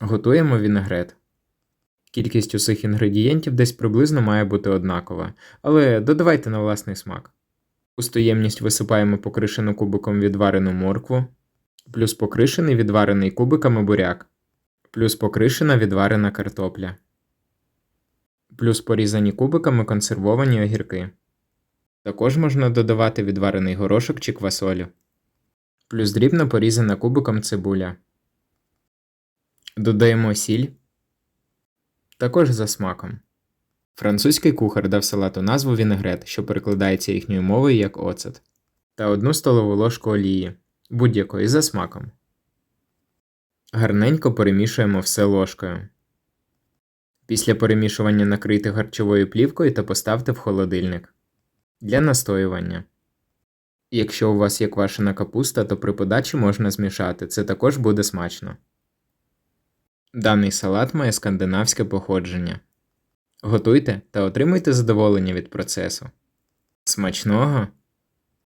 Готуємо вінегрет. Кількість усіх інгредієнтів десь приблизно має бути однакова, але додавайте на власний смак. У стоємність висипаємо покришену кубиком відварену моркву, плюс покришений відварений кубиками буряк, плюс покришена відварена картопля, плюс порізані кубиками консервовані огірки. Також можна додавати відварений горошок чи квасолю, плюс дрібно порізана кубиком цибуля. Додаємо сіль, також за смаком. Французький кухар дав салату назву вінегрет, що перекладається їхньою мовою як оцет, та одну столову ложку олії, будь-якої за смаком. Гарненько перемішуємо все ложкою. Після перемішування накрийте харчовою плівкою та поставте в холодильник для настоювання. Якщо у вас є квашена капуста, то при подачі можна змішати, це також буде смачно. Даний салат має скандинавське походження. Готуйте та отримуйте задоволення від процесу. Смачного!